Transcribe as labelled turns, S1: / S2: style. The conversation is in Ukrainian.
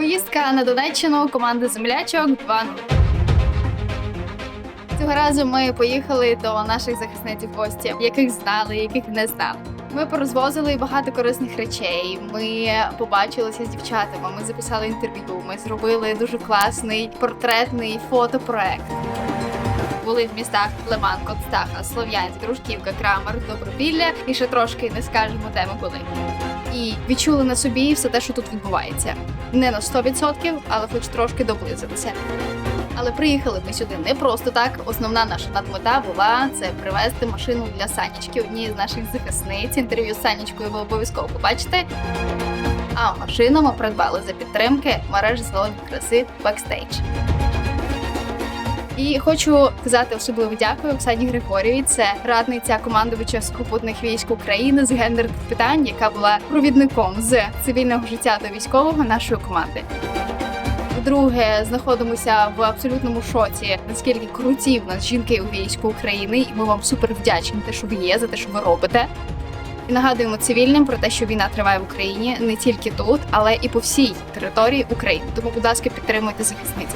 S1: Поїздка на Донеччину команди землячок 2-0. Цього разу ми поїхали до наших захисників гості, яких знали, яких не знали. Ми порозвозили багато корисних речей. Ми побачилися з дівчатами. Ми записали інтерв'ю. Ми зробили дуже класний портретний фотопроект. Були в містах Лиман, Констаха, Слов'янськ, Дружківка, Крамер, Добропілля і ще трошки не скажемо, де ми були. І відчули на собі все те, що тут відбувається. Не на 100%, але хоч трошки доблизилися. Але приїхали ми сюди не просто так. Основна наша надмета була це привезти машину для Санічки, однієї з наших захисниць. Інтерв'ю з Санічкою ви обов'язково побачите. А машину ми придбали за підтримки мережі салонів краси Backstage. І хочу сказати особливо дякую Оксані Григорівій. Це радниця командувача сухопутних військ України з гендерних питань, яка була провідником з цивільного життя до військового нашої команди. Вдруге, знаходимося в абсолютному шоці, наскільки круті в нас жінки у війську України, і ми вам супер вдячні те, що ви є, за те, що ви робите. І нагадуємо цивільним про те, що війна триває в Україні не тільки тут, але і по всій території України. Тому, будь ласка, підтримуйте захисниць.